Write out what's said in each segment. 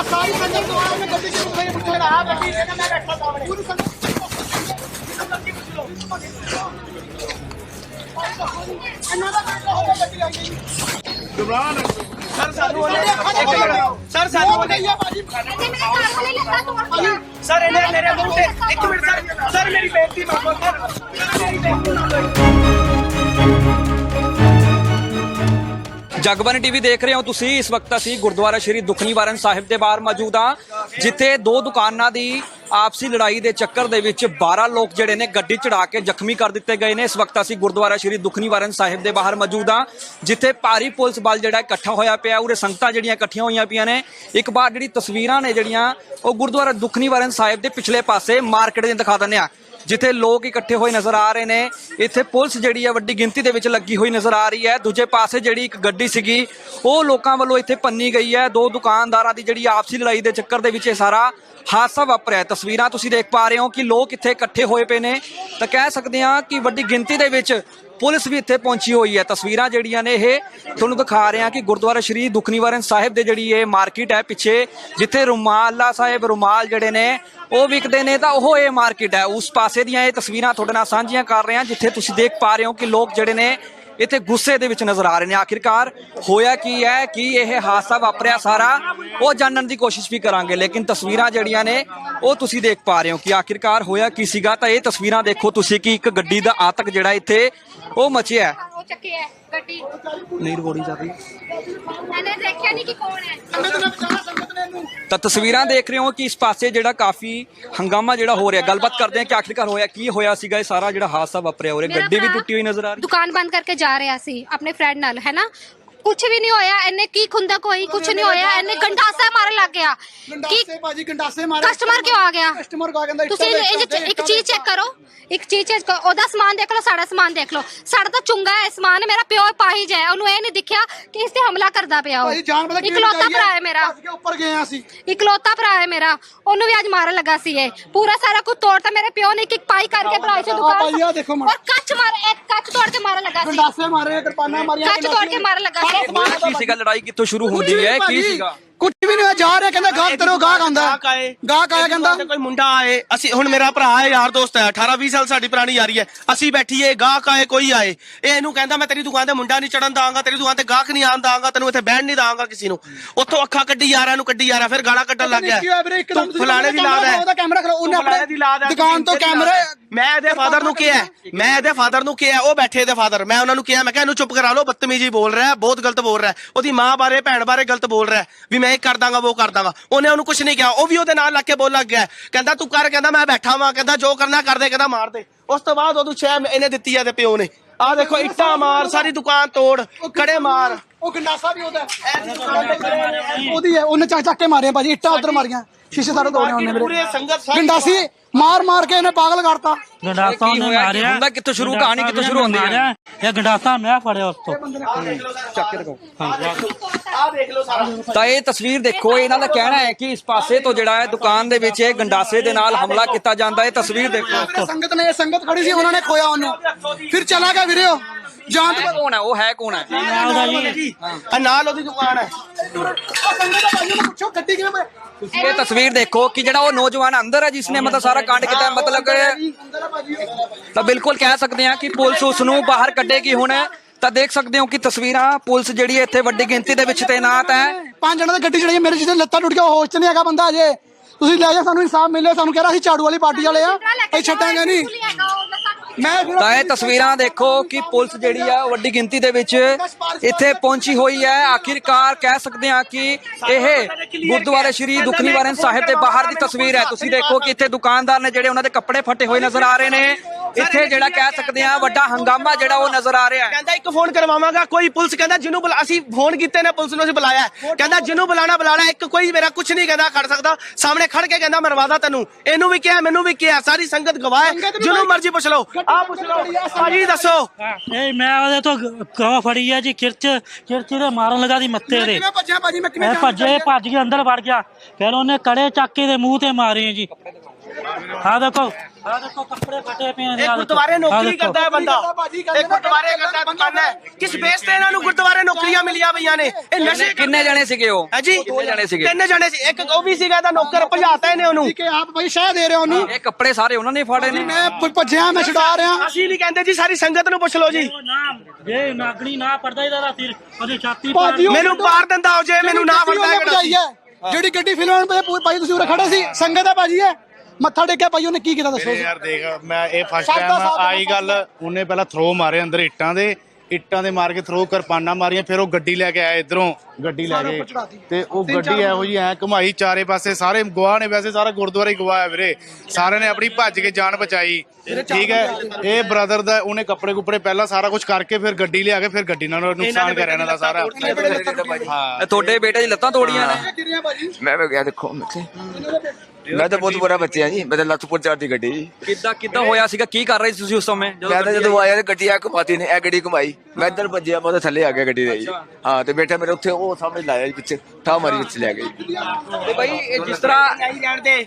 ਸਾਰੀ ਸੰਗਤ ਤੋਂ ਆਇਆ ਮੈਂ ਗੱਡੀ ਚ ਕੋਈ ਪੁੱਛੇ ਨਾ ਗੱਡੀ ਇਹ ਮੈਂ ਬੈਠਾ ਸਾਹਮਣੇ ਪੂਰੀ ਸੰਗਤ ਇਹਨਾਂ ਸਰ ਸਾਨੂੰ ਸਰ ਸਾਨੂੰ ਸਰ ਇਹਨੇ ਮੇਰੇ ਮੂੰਹ ਤੇ ਇੱਕ ਮਿੰਟ ਸਰ ਸਰ ਮੇਰੀ ਬੇਨਤੀ ਮੰਨੋ ਸਰ ਮੇਰੀ ਬੇਨਤੀ ਮੰਨੋ ਜਗਬਾਨੀ ਟੀਵੀ ਦੇਖ ਰਹੇ ਹੋ ਤੁਸੀਂ। ਇਸ ਵਕਤ ਅਸੀਂ ਗੁਰਦੁਆਰਾ ਸ਼੍ਰੀ ਦੁਖਨੀਵਾਰਨ ਸਾਹਿਬ ਦੇ ਬਾਹਰ ਮੌਜੂਦ ਹਾਂ, ਜਿੱਥੇ ਦੋ ਦੁਕਾਨਾਂ ਦੀ ਆਪਸੀ ਲੜਾਈ ਦੇ ਚੱਕਰ ਦੇ ਵਿੱਚ 12 ਲੋਕ ਜਿਹੜੇ ਨੇ ਗੱਡੀ ਚੜਾ ਕੇ ਜ਼ਖਮੀ ਕਰ ਦਿੱਤੇ ਗਏ ਨੇ। ਇਸ ਵਕਤ ਅਸੀਂ ਗੁਰਦੁਆਰਾ ਸ਼੍ਰੀ ਦੁਖਨੀਵਾਰਨ ਸਾਹਿਬ ਦੇ ਬਾਹਰ ਮੌਜੂਦ ਹਾਂ, ਜਿੱਥੇ ਭਾਰੀ ਪੁਲਿਸ ਬਲ ਜਿਹੜਾ ਇਕੱਠਾ ਹੋਇਆ ਪਿਆ। ਉਰੇ ਸੰਗਤਾਂ ਜਿਹੜੀਆਂ ਇਕੱਠੀਆਂ ਹੋਈਆਂ ਪਈਆਂ ਨੇ। ਇੱਕ ਵਾਰ ਜਿਹੜੀ ਤਸਵੀਰਾਂ ਨੇ ਜਿਹੜੀਆਂ, ਉਹ ਗੁਰਦੁਆਰਾ ਦੁਖਨੀਵਾਰਨ ਸਾਹਿਬ ਦੇ ਪਿਛਲੇ ਪਾਸੇ ਮਾਰਕੀਟ ਦੇ ਦਿਖਾ ਦਿੰਦੇ ਆ ਜਿੱਥੇ ਲੋਕ ਇਕੱਠੇ ਹੋਏ ਨਜ਼ਰ ਆ ਰਹੇ ਨੇ, ਇੱਥੇ ਪੁਲਿਸ ਜਿਹੜੀ ਹੈ ਵੱਡੀ ਗਿਣਤੀ ਦੇ ਵਿੱਚ ਲੱਗੀ ਹੋਈ ਨਜ਼ਰ ਆ ਰਹੀ ਹੈ। ਦੂਜੇ ਪਾਸੇ ਜਿਹੜੀ ਇੱਕ ਗੱਡੀ ਸੀਗੀ, ਉਹ ਲੋਕਾਂ ਵੱਲੋਂ ਇੱਥੇ ਪੰਨੀ ਗਈ ਹੈ। ਦੋ ਦੁਕਾਨਦਾਰਾਂ ਦੀ ਜਿਹੜੀ ਆਪਸੀ ਲੜਾਈ ਦੇ ਚੱਕਰ ਦੇ ਵਿੱਚ ਇਹ ਸਾਰਾ ਹਾਦਸਾ ਵਾਪਰਿਆ ਤਸਵੀਰਾਂ ਤੁਸੀਂ ਦੇਖ ਪਾ ਰਹੇ ਹੋ ਕਿ ਲੋਕ ਇੱਥੇ ਇਕੱਠੇ ਹੋਏ ਪਏ ਨੇ। ਤਾਂ ਕਹਿ ਸਕਦੇ ਹਾਂ ਕਿ ਵੱਡੀ ਗਿਣਤੀ ਦੇ ਵਿੱਚ ਪੁਲਿਸ ਵੀ ਇੱਥੇ ਪਹੁੰਚੀ ਹੋਈ ਹੈ। ਤਸਵੀਰਾਂ ਜਿਹੜੀਆਂ ਨੇ ਇਹ ਤੁਹਾਨੂੰ ਦਿਖਾ ਰਹੇ ਹਾਂ ਕਿ ਗੁਰਦੁਆਰਾ ਸ਼੍ਰੀ ਦੁਖਨੀਵਾਰਨ ਸਾਹਿਬ ਦੇ ਜਿਹੜੀ ਇਹ ਮਾਰਕੀਟ ਹੈ ਪਿੱਛੇ, ਜਿੱਥੇ ਰੁਮਾਲਾ ਸਾਹਿਬ, ਰੁਮਾਲ ਜਿਹੜੇ ਨੇ, ਉਹ ਵਿਕਦੇ ਨੇ ਤਾਂ ਉਹ ਇਹ ਮਾਰਕੀਟ ਹੈ। ਉਸ ਪਾਸੇ ਦੀਆਂ ਇਹ ਤਸਵੀਰਾਂ ਤੁਹਾਡੇ ਨਾਲ ਸਾਂਝੀਆਂ ਕਰ ਰਹੇ ਹਾਂ, ਜਿੱਥੇ ਤੁਸੀਂ ਦੇਖ ਪਾ ਰਹੇ ਹੋ ਕਿ ਲੋਕ ਜਿਹੜੇ ਨੇ ਇੱਥੇ ਗੁੱਸੇ ਦੇ ਵਿੱਚ ਨਜ਼ਰ ਆ ਰਹੇ ਨੇ। ਆਖਿਰਕਾਰ ਹੋਇਆ ਕੀ ਹੈ ਕੀ ਇਹ ਹਾਦਸਾ ਵਾਪਰਿਆ ਸਾਰਾ, ਉਹ ਜਾਣਨ ਦੀ ਕੋਸ਼ਿਸ਼ ਵੀ ਕਰਾਂਗੇ, ਲੇਕਿਨ ਤਸਵੀਰਾਂ ਜਿਹੜੀਆਂ ਨੇ, ਉਹ ਤੁਸੀਂ ਦੇਖ ਪਾ ਰਹੇ ਹੋ ਕਿ ਆਖਿਰਕਾਰ ਹੋਇਆ ਕੀ ਸੀਗਾ। ਤਾਂ ਇਹ ਤਸਵੀਰਾਂ ਦੇਖੋ ਤੁਸੀਂ ਕਿ ਇੱਕ ਗੱਡੀ ਦਾ ਆਤਕ ਜਿਹੜਾ ਇੱਥੇ ਉਹ ਮਚਿਆ ਉਹ ਚੱਕਿਆ ਗੱਡੀ। ਨਹੀਂ ਰਿਕਾਰਡਿੰਗ ਚੱਲ ਰਹੀ। ਇਹਨੇ ਦੇਖਿਆ ਨਹੀਂ ਕਿ ਕੌਣ ਹੈ। ਤਾਂ ਤਸਵੀਰਾਂ ਦੇਖ ਰਹੇ ਹੋ ਕਿ ਇਸ ਪਾਸੇ ਜਿਹੜਾ ਕਾਫੀ ਹੰਗਾਮਾ ਜਿਹੜਾ ਹੋ ਰਿਹਾ। ਗੱਲਬਾਤ ਕਰਦੇ ਹਾਂ ਕਿ ਆਖਿਰਕਾਰ ਹੋਇਆ ਕੀ ਹੋਇਆ ਸੀਗਾ। ਇਹ ਸਾਰਾ ਜਿਹੜਾ ਹਾਦਸਾ ਵਾਪਰਿਆ। ਹੋ ਰਿਹਾ ਮੇਰਾ ਗੱਡੀ ਵੀ ਭਰਾ ਟੁੱਟੀ ਹੋਈ ਨਜ਼ਰ ਆ ਰਹੀ। ਦੁਕਾਨ ਬੰਦ ਕਰਕੇ ਜਾ ਰਿਹਾ ਸੀ। ਆਪਣੇ ਫਰੈਂਡ ਨਾਲ ਹੈ ਨਾ? ਕੁਝ ਵੀ ਨਹੀਂ ਹੋਇਆ ਇਹਨੇ ਕੀ ਖੁੰਦਾ ਕੋਈ ਕੁਝ ਨਹੀਂ ਹੋਇਆ ਇਹਨੇ ਗੰਡਾਸਾ ਮਾਰਨ ਲੱਗ ਗਿਆ। ਕਿ ਗੰਡਾਸੇ ਭਾਜੀ ਗੰਡਾਸੇ ਮਾਰੇ ਕਸਟਮਰ ਕਿਉਂ ਆ ਗਿਆ? ਕਸਟਮਰ ਕੋ ਆ ਕਹਿੰਦਾ ਤੁਸੀਂ ਇਹ- ਇੱਕ ਚੀਜ਼ ਚੈੱਕ ਕਰੋ ਇੱਕ ਚੀਜ਼ ਚੈੱਕ ਕਰੋ ਉਹਦਾ ਸਮਾਨ ਦੇਖ ਲਓ ਸਾਡਾ ਸਮਾਨ ਦੇਖ ਲਓ। ਸਾਡਾ ਤਾਂ ਚੁੰਗਾ ਹੈ ਸਮਾਨ ਮੇਰਾ ਪਿਓ ਪਾਹੀਜ ਹੈ ਉਹਨੂੰ ਇਹ ਨਹੀਂ ਦਿਖਿਆ ਕਿ ਇਸ ਤੇ ਹਮਲਾ ਕਰਦਾ ਪਿਆ ਉਹ। ਭਾਜੀ ਜਾਨ ਇਕਲੌਤਾ ਭਰਾ ਹੈ ਮੇਰਾ। ਭੱਜ ਕੇ ਉੱਪਰ ਗਏ ਆ ਅਸੀਂ। ਇਕਲੌਤਾ ਭਰਾ ਹੈ ਮੇਰਾ ਉਹਨੂੰ ਵੀ ਅੱਜ ਮਾਰਨ ਲੱਗਾ ਸੀ ਇਹ। ਪੂਰਾ ਸਾਰਾ ਕੁਝ ਤੋੜਤਾ ਮੇਰੇ ਪਿਓ ਨੇ ਇੱਕ ਇੱਕ ਪਾਈ ਕਰਕੇ ਬਣਾਈ ਸੀ ਦੁਕਾਨ ਭਾਈ ਆਹ ਦੇਖੋ ਮਾੜਾ। ਔਰ ਕੱਚ ਮਾਰ ਇੱਕ ਕੱਚ ਤੋੜ ਕੇ ਮਾਰਨ ਲੱਗਾ ਸੀ। ਗੰਡਾਸੇ ਮਾਰੇ ਕਿਰਪਾਨਾਂ ਮਾਰੀਆਂ ਕੱਚ ਤੋੜ ਕੇ ਮਾਰਨ ਲੱਗਾ ਸੀ। ਕੀ ਸੀਗਾ ਲੜਾਈ? ਕਿੱਥੋਂ ਸ਼ੁਰੂ ਹੁੰਦੀ ਹੈ? ਕੀ ਸੀਗਾ? ਕੁਝ ਜਾ ਰਿਹਾ ਕਹਿੰਦਾ ਗਾਹਕ ਤਰੋ ਗਾਹਕ ਆਂਦਾ ਗਾਹਕ ਆਇਆ ਕਹਿੰਦਾ। ਕੋਈ ਮੁੰਡਾ ਆਏ ਅਸੀਂ ਹੁਣ ਮੇਰਾ ਭਰਾ ਹੈ ਯਾਰ ਦੋਸਤ ਹੈ 18 20 ਸਾਲ ਸਾਡੀ ਪੁਰਾਣੀ ਯਾਰੀ ਹੈ ਅਸੀਂ ਬੈਠੀਏ ਗਾਹਕ ਆਏ ਕੋਈ ਆਏ। ਇਹ ਇਹਨੂੰ ਕਹਿੰਦਾ ਮੈਂ ਤੇਰੀ ਦੁਕਾਨ ਤੇ ਮੁੰਡਾ ਨਹੀਂ ਚੜਨ ਦਾਂਗਾ ਤੇਰੀ ਦੁਕਾਨ ਤੇ ਗਾਹਕ ਨਹੀਂ ਆਣ ਦਾਂਗਾ ਤੈਨੂੰ ਇੱਥੇ ਬਹਿਣ ਨਹੀਂ ਦਾਂਗਾ ਕਿਸੇ ਨੂੰ। ਉੱਥੋਂ ਅੱਖਾਂ ਕੱਢੀ ਯਾਰਾਂ ਨੂੰ ਕੱਢੀ ਯਾਰਾਂ ਫਿਰ ਗਾਲਾਂ ਕੱਢਣ ਲੱਗ ਗਿਆ। ਤੂੰ ਫਲਾਣੇ ਦੀ ਲਾਦ ਹੈ। ਉਹਦਾ ਕੈਮਰਾ ਖੜਾ ਉਹਨੇ ਆਪਣੇ ਦੁਕਾਨ ਤੋਂ ਕੈਮਰੇ। ਮੈਂ ਇਹਦੇ ਫਾਦਰ ਨੂੰ ਕਿਹਾ ਮੈਂ ਇਹਦੇ ਫਾਦਰ ਨੂੰ ਕਿਹਾ ਉਹ ਬੈਠੇ ਇਹਦੇ ਫਾਦਰ ਮੈਂ ਉਹਨਾਂ ਨੂੰ ਕਿਹਾ ਮੈਂ ਕਿਹਾ ਇਹਨੂੰ ਚੁੱਪ ਕਰਾ ਲਓ ਬਦਤਮੀਜੀ ਬੋਲ ਰਿਹਾ ਬਹੁਤ ਗਲਤ ਬੋਲ ਰਿਹਾ। ਉਹਦੀ ਮਾਂ ਬਾਰੇ ਭੈਣ ਬਾਰੇ ਗਲਤ ਬੋਲ ਰਿਹਾ ਵੀ ਮੈਂ ਇਹ ਕਰ ਦਾਂਗਾ ਉਹ ਕਰ ਦਾਂਗਾ ਉਹਨੇ ਉਹਨੂੰ ਕੁਝ ਨਹੀਂ ਕਿਹਾ। ਉਹ ਵੀ ਉਹਦੇ ਨਾਲ ਲੱਗ ਕੇ ਬੋਲ ਲੱਗ ਗਿਆ। ਕਹਿੰਦਾ ਤੂੰ ਕਰ ਕਹਿੰਦਾ ਮੈਂ ਬੈਠਾ ਵਾਂ। ਕਹਿੰਦਾ ਜੋ ਕਰਨਾ ਕਰ ਦੇ। ਕਹਿੰਦਾ ਮਾਰ ਦੇ। ਉਸ ਤੋਂ ਬਾਅਦ ਉਹਨੂੰ ਛੇ ਇਹਨੇ ਦਿੱਤੀ ਆ ਤੇ ਪਿਓ ਨੇ। ਆਹ ਦੇਖੋ ਇੱਟਾਂ ਮਾਰ ਸਾਰੀ ਦੁਕਾਨ ਤੋੜ ਕੜੇ ਮਾਰ। ਉਹ ਗੰਡਾਸਾ ਵੀ ਉਹਦਾ ਉਹਦੀ ਹੈ ਉਹਨੇ ਚੱਕ ਚੱਕ ਕੇ ਮਾਰੇ ਭਾਜੀ ਇੱਟਾਂ ਉਧਰ ਮਾਰੀਆਂ। ਸ਼ੀਸ਼ੇ ਸਾਰੇ ਤੋੜੇ ਉਹਨੇ ਗੰਡਾਸੀ ਮਾਰ ਮਾਰ ਕੇ ਇਹਨੇ ਪਾਗਲ ਕਰਤਾ। ਗੰਡਾਸਾ ਕੀ ਹੋਇਆ? ਮਾਰਿਆ। ਹੁੰਦਾ ਕਿੱਥੋਂ ਸ਼ੁਰੂ ਕਹਾਣੀ ਕਿੱਥੋਂ ਸ਼ੁਰੂ ਹੁੰਦੀ ਹੈ? ਮਾਰਿਆ, ਇਹ ਗੰਡਾਸਾ ਮੈਂ ਫੜਿਆ ਉਸ ਤੋਂ। ਆਹ ਦੇਖ ਲਓ ਸਾਰਾ। ਤਾਂ ਇਹ ਤਸਵੀਰ ਦੇਖੋ ਇਹਨਾਂ ਦਾ ਕਹਿਣਾ ਹੈ ਕਿ ਇਸ ਪਾਸੇ ਤੋਂ ਜਿਹੜਾ ਹੈ ਦੁਕਾਨ ਦੇ ਵਿੱਚ ਇਹ ਗੰਡਾਸੇ ਦੇ ਨਾਲ ਹਮਲਾ ਕੀਤਾ ਜਾਂਦਾ ਹੈ। ਤਸਵੀਰ ਦੇਖੋ। ਸੰਗਤ ਨੇ ਇਹ ਸੰਗਤ ਖੜੀ ਸੀ ਉਹਨਾਂ ਨੇ ਖੋਇਆ ਉਹਨੂੰ। ਫਿਰ ਚਲਾ ਗਿਆ ਵੀਰੇ ਉਹ ਜਾਨ ਹੈ ਕੌਣ ਹੈ? ਉਹ ਹੈ ਕੌਣ ਹੈ? ਆ ਨਾਲ ਉਹਦੀ ਦੁਕਾਨ ਹੈ। ਸੰਗਤ ਦਾ ਭਾਈ ਨੂੰ ਪੁੱਛੋ ਗੱਡੀ ਕਿਵੇਂ ਪਈ? ਇਹ ਤਸਵੀਰ ਦੇਖੋ ਕਿ ਜਿਹੜਾ ਉਹ ਨੌਜਵਾਨ ਅੰਦਰ ਹੈ ਜਿਸਨੇ ਮਤਲਬ ਸਾਰਾ ਕਾਂਡ ਕੀਤਾ ਹੈ, ਮਤਲਬ ਕਿ ਤਾਂ ਬਿਲਕੁਲ ਕਹਿ ਸਕਦੇ ਹਾਂ ਕਿ ਪੁਲਿਸ ਉਸ ਨੂੰ ਬਾਹਰ ਕੱਢੇਗੀ ਹੁਣ। ਤਾਂ ਦੇਖ ਸਕਦੇ ਹੋ ਕਿ ਤਸਵੀਰਾਂ ਪੁਲਿਸ ਜਿਹੜੀ ਹੈ ਇੱਥੇ ਵੱਡੀ ਗਿਣਤੀ ਦੇ ਵਿੱਚ ਤੈਨਾਤ ਹੈ। ਪੰਜ ਜਣਾਂ ਦੀ ਗੱਡੀ ਚੜੀ ਮੇਰੇ ਜਿਹਦੇ ਲੱਤਾਂ ਟੁੱਟ ਗਿਆ ਉਹ ਹੋਸ਼ ਚ ਨਹੀਂ ਹੈਗਾ ਬੰਦਾ ਅਜੇ। ਤੁਸੀਂ ਲੈ ਜਾ ਸਾਨੂੰ ਇਨਸਾਫ ਮਿਲੇ ਸਾਨੂੰ ਕਹਿ ਰਿਹਾ ਸੀ ਝਾੜੂ ਵਾਲੀ ਪਾਰਟੀ ਵਾਲੇ ਆ। ਅਸੀਂ ਛੱਡਾਂਗੇ ਨਹੀਂ। ਤਾਂ ਇਹ ਤਸਵੀਰਾਂ ਦੇਖੋ ਕਿ ਪੁਲਿਸ ਜਿਹੜੀ ਆ ਵੱਡੀ ਗਿਣਤੀ ਦੇ ਵਿੱਚ ਇੱਥੇ ਪਹੁੰਚੀ ਹੋਈ ਹੈ। ਆਖਿਰਕਾਰ ਕਹਿ ਸਕਦੇ ਹਾਂ ਕਿ ਇਹ ਗੁਰਦੁਆਰੇ ਸ਼੍ਰੀ ਦੁਖਨੀਵਾਰਨ ਸਾਹਿਬ ਦੇ ਬਾਹਰ ਦੀ ਤਸਵੀਰ ਹੈ। ਤੁਸੀਂ ਦੇਖੋ ਕਿ ਇੱਥੇ ਦੁਕਾਨਦਾਰ ਨੇ ਜਿਹੜੇ ਉਹਨਾਂ ਦੇ ਕੱਪੜੇ ਫਟੇ ਹੋਏ ਨਜ਼ਰ ਆ ਰਹੇ ਨੇ। ਇੱਥੇ ਜਿਹੜਾ ਕਹਿ ਸਕਦੇ ਹਾਂ ਵੱਡਾ ਹੰਗਾਮਾ ਜਿਹੜਾ ਉਹ ਨਜ਼ਰ ਆ ਰਿਹਾ ਹੈ। ਕਹਿੰਦਾ ਇੱਕ ਫੋਨ ਕਰਵਾਵਾਂਗਾ ਕੋਈ ਪੁਲਿਸ ਕਹਿੰਦਾ ਜਿਹਨੂੰ ਬੁਲਾ ਅਸੀਂ ਫੋਨ ਕੀਤੇ ਨੇ ਪੁਲਿਸ ਨੂੰ ਅਸੀਂ ਬੁਲਾਇਆ। ਕਹਿੰਦਾ ਜਿਹਨੂੰ ਬੁਲਾਣਾ ਬੁਲਾਣਾ ਇੱਕ ਕੋਈ ਮੇਰਾ ਕੁਝ ਨਹੀਂ ਕਹਿੰਦਾ ਖੜ ਸਕਦਾ। ਸਾਹਮਣੇ ਖੜ ਕੇ ਕਹਿੰਦਾ ਮਰਵਾਦਾ ਤੈਨੂੰ। ਇਹਨੂੰ ਵੀ ਕਿਹਾ ਮੈਨੂੰ ਵੀ ਕਿਹਾ ਸਾਰੀ ਸੰਗਤ ਗਵਾਹ ਹੈ। ਜਿਹਨੂੰ ਮਰਜ਼ੀ ਪੁੱਛ ਲਓ। ਆ ਪੁੱਛ ਲਓ ਭਾਜੀ ਦੱਸੋ। ਇਹ ਮੈਂ ਉਹਦੇ ਤੋਂ ਕੋ ਫੜੀ ਆ ਜੀ ਕਿਰਚ ਕਿਰਚ ਦੇ ਮਾਰਨ ਲਗਾ ਦੀ ਮੱਥੇ ਦੇ ਕਿਵੇਂ ਭੱਜਿਆ ਭਾਜੀ? ਮੈਂ ਕਿਵੇਂ ਭੱਜੇ ਭੱਜ ਕੇ ਅੰਦਰ ਵੜ ਗਿਆ। ਫਿਰ ਉਹਨੇ ਕੜੇ ਚੱਕ ਕੇ ਦੇ ਮੂੰਹ ਤੇ ਮਾਰੇ ਜੀ। ਆ ਦੇਖੋ ਆ ਦੇਖੋ ਕੱਪੜੇ ਫਟੇ ਪਏ ਨੇ ਇਹ। ਗੁਰਦੁਆਰੇ ਨੌਕਰੀ। ਕਰਦਾ ਹੈ ਬੰਦਾ। ਇਹ ਗੁਰਦੁਆਰੇ ਕਰਦਾ ਦੁਕਾਨਾਂ ਹੈ। ਕਿਸ ਬੇਸ ਤੇ ਇਹਨਾਂ ਨੂੰ ਨੌਕਰੀਆਂ ਮਿਲੀਆਂ ਪਈਆਂ ਨੇ। ਇਹ ਨਸ਼ੇ ਕਿੰਨੇ ਜਣੇ ਸੀਗੇ ਉਹ? ਹੈ ਜੀ? ਕਿੰਨੇ ਜਣੇ ਸੀਗੇ। ਤਿੰਨ ਜਣੇ ਸੀ। ਇੱਕ ਉਹ ਵੀ ਸੀਗਾ ਇਹਦਾ ਨੌਕਰ ਭਜਾਤਾ ਇਹਨੇ ਉਹਨੂੰ। ਠੀਕ ਹੈ ਆਪ ਭਾਈ ਸ਼ਹਿ ਦੇ ਰਹੇ ਹੋ ਉਹਨੂੰ। ਇਹ ਕੱਪੜੇ ਸਾਰੇ ਉਹਨਾਂ ਨੇ ਫਾੜੇ ਨੇ। ਮੈਂ ਭ- ਭੱਜਿਆ ਮੈਂ ਛੁਡਾ ਰਿਹਾ। ਅਸੀਂ ਨਹੀਂ ਕਹਿੰਦੇ ਜੀ ਸਾਰੀ ਸੰਗਤ ਨੂੰ ਪੁੱਛ ਲਓ ਜੀ। ਉਹ ਨਾਮ ਜੇ ਨਾਗਣੀ ਨਾ ਪੜਦਾ ਇਹਦਾ ਰਾਤੀ ਉਹਦੀ ਛਾਤੀ ਭਾਜੀ ਉਹ ਮੈਨੂੰ ਪਾਰ ਦਿੰਦਾ ਹੋ ਜੇ ਮੈਨੂੰ ਨਾ ਜਿਹੜੀ ਵਰਦਾ ਗੱਡੀ ਉਹਨੇ ਭਜਾਈ ਹੈ ਜਿਹੜੀ ਗੱਡੀ ਫਿਲਮ ਤੇ ਭਾਈ ਤੁਸੀਂ ਉਰੇ ਖੜੇ ਸੀ ਸੰਗਤ ਦਾ ਭਾਜੀ ਹੈ ਮੱਥਾ ਟੇਕਿਆ ਭਾਈ ਉਹਨੇ ਕੀ ਕੀਤਾ ਦੱਸੋ ਇਹ ਯਾਰ ਦੇਖ ਮੈਂ ਇਹ ਫਸਟ ਸਾਡਾ ਟਾਈਮ ਸਾਥ ਆਈ ਗੱਲ ਉਹਨੇ ਪਹਿਲਾਂ ਥਰੋ ਮਾਰੇ ਅੰਦਰ ਇੱਟਾਂ ਦੇ ਇੱਟਾਂ ਦੇ ਮਾਰ ਕੇ ਥਰੋ ਕਿਰਪਾਨਾਂ ਮਾਰੀਆਂ ਫਿਰ ਉਹ ਗੱਡੀ ਲੈ ਕੇ ਆਇਆ ਇਧਰੋਂ। ਗੱਡੀ ਲੈ ਕੇ। ਤੇ ਉਹ ਗੱਡੀ ਇਹੋ ਜੀ ਐ ਘੁਮਾਈ ਚਾਰੇ ਪਾਸੇ ਸਾਰੇ ਗਵਾਹ ਨੇ ਵੈਸੇ ਸਾਰਾ ਗੁਰਦੁਆਰਾ ਹੀ ਗਵਾਹ ਹੈ ਵੀਰੇ। ਸਾਰਿਆਂ ਨੇ ਆਪਣੀ ਭੱਜ ਕੇ ਜਾਨ ਬਚਾਈ। ਠੀਕ ਹੈ? ਇਹ ਬ੍ਰਦਰ ਦਾ ਉਹਨੇ ਕੱਪੜੇ ਕੁਪੜੇ ਪਹਿਲਾਂ ਸਾਰਾ ਕੁਝ ਕਰਕੇ ਫਿਰ ਗੱਡੀ ਲਿਆ ਕੇ ਫਿਰ ਗੱਡੀ ਨਾਲ ਨੁਕਸਾਨ ਕਰਿਆ ਇਹਨਾਂ ਦਾ ਸਾਰਾ। ਹਾਂ ਤੁਹਾਡੇ ਬੇਟੇ ਦੀ ਲੱਤਾਂ ਤੋੜੀਆਂ ਨੇ? ਮੈਂ ਵੀ ਗਿਆ ਦੇਖੋ ਮੈਂ ਮੈਂ ਤਾਂ ਬਹੁਤ ਬੁਰਾ ਬੱਚਾ ਜੀ ਮੈਂ ਤਾਂ ਲੱਤਪੁਰ ਚੜਦੀ ਗੱਡੀ ਕਿੱਦਾਂ ਕਿੱਦਾਂ ਹੋਇਆ ਸੀਗਾ? ਕੀ ਕਰ ਰਹੇ ਸੀ ਤੁਸੀਂ ਉਸ ਸਮੇਂ ਮੈਂ ਤਾਂ ਜਦੋਂ ਆਇਆ ਤੇ ਗੱਡੀ ਆ ਘੁਮਾਤੀ ਨੇ ਇਹ ਗੱਡੀ ਘੁਮਾਈ। ਮੈਂ ਇੱਧਰ ਭੱਜਿਆ ਮੈਂ ਤਾਂ ਥੱਲੇ ਆ ਗਿਆ ਗੱਡੀ ਦੇ ਜੀ। ਹਾਂ ਤੇ ਬੇਟਾ ਮੇਰੇ ਉੱਥੇ ਉਹ ਸਾਹਮਣੇ ਲਾਇਆ ਜੀ ਪਿੱਛੇ ਠਾ ਮਾਰੀ ਵਿੱਚ ਲੈ ਗਈ ਤੇ ਬਈ ਇਹ ਜਿਸ ਤਰ੍ਹਾਂ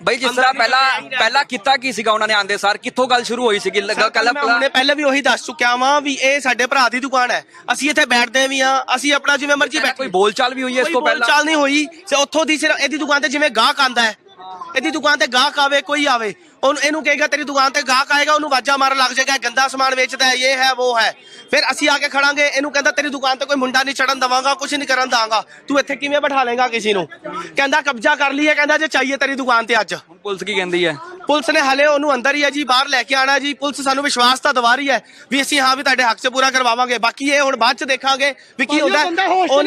ਬਈ ਜਿਸ ਤਰ੍ਹਾਂ ਪਹਿਲਾਂ ਪਹਿਲਾਂ ਕੀਤਾ ਕੀ ਸੀਗਾ ਉਹਨਾਂ ਨੇ ਆਂਦੇ ਸਾਰ? ਕਿੱਥੋਂ ਗੱਲ ਸ਼ੁਰੂ ਹੋਈ ਸੀਗੀ? ਲੱਗਾ ਕੱਲ ਮੈਂ ਪਹਿਲਾਂ ਵੀ ਉਹੀ ਦੱਸ ਚੁੱਕਿਆ ਵਾਂ ਵੀ ਇਹ ਸਾਡੇ ਭਰਾ ਦੀ ਦੁਕਾਨ ਹੈ। ਅਸੀਂ ਇੱਥੇ ਬੈਠਦੇ ਵੀ ਆ ਅਸੀਂ ਆਪਣਾ ਜਿਵੇਂ ਮਰਜ਼ੀ ਬੈਠ ਕੋਈ ਬੋਲਚਾਲ ਵੀ ਹੋਈ ਹੈ ਇਸ ਤੋਂ ਪਹਿਲਾਂ? ਚਾਲ ਨਹੀਂ ਹੋਈ। ਤੇ ਉੱਥੋਂ ਦੀ ਸਿਰਫ ਇਹਦੀ ਦੁਕਾਨ ਤੇ ਜਿਵੇਂ ਗਾਹਕ ਆਂਦਾ ਹੈ ਇਹਦੀ ਦੁਕਾਨ ਤੇ ਗਾਹਕ ਆਵੇ ਕੋਈ ਆਵੇ। ਉਹਨੂੰ ਇਹਨੂੰ ਕਹੇਗਾ, ਤੇਰੀ ਦੁਕਾਨ ਤੇ ਗਾਹਕ ਆਏਗਾ, ਉਹਨੂੰ ਵਾਜਾ ਮਾਰਨ ਲੱਗ ਜਾਏਗਾ ਗੰਦਾ ਸਮਾਨ ਵੇਚਦਾ ਹੈ, ਇਹ ਹੈ, ਉਹ ਹੈ। ਫਿਰ ਅਸੀਂ ਆ ਕੇ ਖੜਾਂਗੇ, ਇਹਨੂੰ ਕਹਿੰਦਾ, ਤੇਰੀ ਦੁਕਾਨ ਤੇ ਕੋਈ ਮੁੰਡਾ ਨਹੀਂ ਚੜਨ ਦਵਾਂਗਾ ਕੁਝ ਨਹੀਂ ਕਰਨ ਦਾਂਗਾ ਤੂੰ ਇੱਥੇ ਕਿਵੇਂ ਬਿਠਾ ਲੇਗਾ ਕਿਸੇ ਨੂੰ? ਕਹਿੰਦਾ, ਕਬਜ਼ਾ ਕਰ ਲਈਏ, ਕਹਿੰਦਾ, ਜੇ ਚਾਹੀਏ ਤੇਰੀ ਦੁਕਾਨ ਤੇ ਅੱਜ। ਪੁਲਿਸ ਕੀ ਕਹਿੰਦੀ ਹੈ? ਪੁਲਿਸ ਨੇ ਹਲੇ ਉਹਨੂੰ ਅੰਦਰ ਹੀ ਹੈ ਜੀ ਬਾਹਰ ਲੈ ਕੇ ਆਣਾ ਜੀ। ਪੁਲਿਸ ਸਾਨੂੰ ਵਿਸ਼ਵਾਸ ਤਾਂ ਦਵਾ ਰਹੀ ਹੈ ਵੀ ਅਸੀਂ ਹਾਂ ਵੀ ਤੁਹਾਡੇ ਹੱਕ 'ਚ ਪੂਰਾ ਕਰਵਾਵਾਂਗੇ। ਬਾਕੀ ਇਹ ਹੁਣ ਬਾਅਦ 'ਚ ਦੇਖਾਂਗੇ ਵੀ ਕੀ ਹੁੰਦਾ।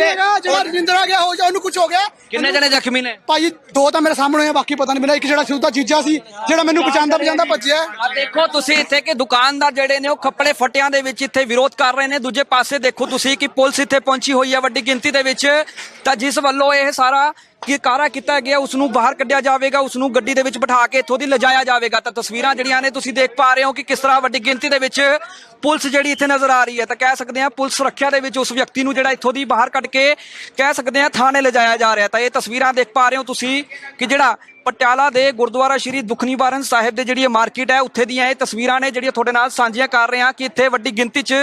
ਹੈਗਾ ਜਿਹੜਾ ਰਜਿੰਦਰਾ ਗਿਆ ਹੋ ਜਾ ਉਹਨੂੰ ਕੁਝ ਹੋ ਗਿਆ। ਕਿੰਨੇ ਜਣੇ ਜ਼ਖਮੀ ਨੇ? ਭਾਜੀ ਦੋ ਤਾਂ ਮੇਰੇ ਸਾਹਮਣੇ ਆ, ਬਾਕੀ ਪਤਾ ਨਹੀਂ ਮੇਰਾ ਇੱਕ ਜਿਹੜਾ ਸਿਉਦਾ ਚੀਜ਼ਾ ਸੀ ਜਿਹੜਾ ਮੈਨੂੰ ਬਚਾਉਂਦਾ ਬਚਾਉਂਦਾ ਭੱਜਿਆ। ਆ ਦੇਖੋ ਤੁਸੀਂ ਇੱਥੇ ਕਿ ਦੁਕਾਨਦਾਰ ਜਿਹੜੇ ਨੇ ਉਹ ਕੱਪੜੇ ਫਟਿਆਂ ਦੇ ਵਿੱਚ ਇੱਥੇ ਵਿਰੋਧ ਕਰ ਰਹੇ ਨੇ। ਦੂਜੇ ਪਾਸੇ ਦੇਖੋ ਤੁਸੀਂ ਕਿ ਪੁਲਿਸ ਇੱਥੇ ਪਹੁੰਚੀ ਹੋਈ ਹੈ ਵੱਡੀ ਗਿਣਤੀ ਦੇ ਵਿੱਚ। ਤਾਂ ਜਿਸ ਵੱਲੋਂ ਇਹ ਸਾਰਾ ਕਿ ਕਾਰਾ ਕੀਤਾ ਗਿਆ ਉਸ ਨੂੰ ਬਾਹਰ ਕੱਢਿਆ ਜਾਵੇਗਾ ਉਸ ਨੂੰ ਗੱਡੀ ਦੇ ਵਿੱਚ ਬਿਠਾ ਕੇ ਇੱਥੋਂ ਦੀ ਲਿਜਾਇਆ ਜਾਵੇਗਾ। ਤਾਂ ਤਸਵੀਰਾਂ ਜਿਹੜੀਆਂ ਨੇ ਤੁਸੀਂ ਦੇਖ ਪਾ ਰਹੇ ਹੋ ਕਿ ਕਿਸ ਤਰ੍ਹਾਂ ਵੱਡੀ ਗਿਣਤੀ ਦੇ ਵਿੱਚ ਪੁਲਿਸ ਜਿਹੜੀ ਇੱਥੇ ਨਜ਼ਰ ਆ ਰਹੀ ਹੈ। ਤਾਂ ਕਹਿ ਸਕਦੇ ਹਾਂ ਪੁਲਿਸ ਸੁਰੱਖਿਆ ਦੇ ਵਿੱਚ ਉਸ ਵਿਅਕਤੀ ਨੂੰ ਜਿਹੜਾ ਇੱਥੋਂ ਦੀ ਬਾਹਰ ਕੱਢ ਕੇ ਕਹਿ ਸਕਦੇ ਹਾਂ ਥਾਣੇ ਲਿਜਾਇਆ ਜਾ ਰਿਹਾ ਤਾਂ ਇਹ ਤਸਵੀਰਾਂ ਦੇਖ ਪਾ ਰਹੇ ਹੋ ਤੁਸੀਂ ਕਿ ਜਿਹੜਾ ਪਟਿਆਲਾ ਦੇ ਗੁਰਦੁਆਰਾ ਸ਼੍ਰੀ ਦੁਖਨੀਵਾਰਨ ਸਾਹਿਬ ਦੇ ਜਿਹੜੀ ਇਹ ਮਾਰਕੀਟ ਹੈ, ਉੱਥੇ ਦੀਆਂ ਇਹ ਤਸਵੀਰਾਂ ਨੇ ਜਿਹੜੀਆਂ ਤੁਹਾਡੇ ਨਾਲ ਸਾਂਝੀਆਂ ਕਰ ਰਹੇ ਹਾਂ ਕਿ ਇੱਥੇ ਵੱਡੀ ਗਿਣਤੀ 'ਚ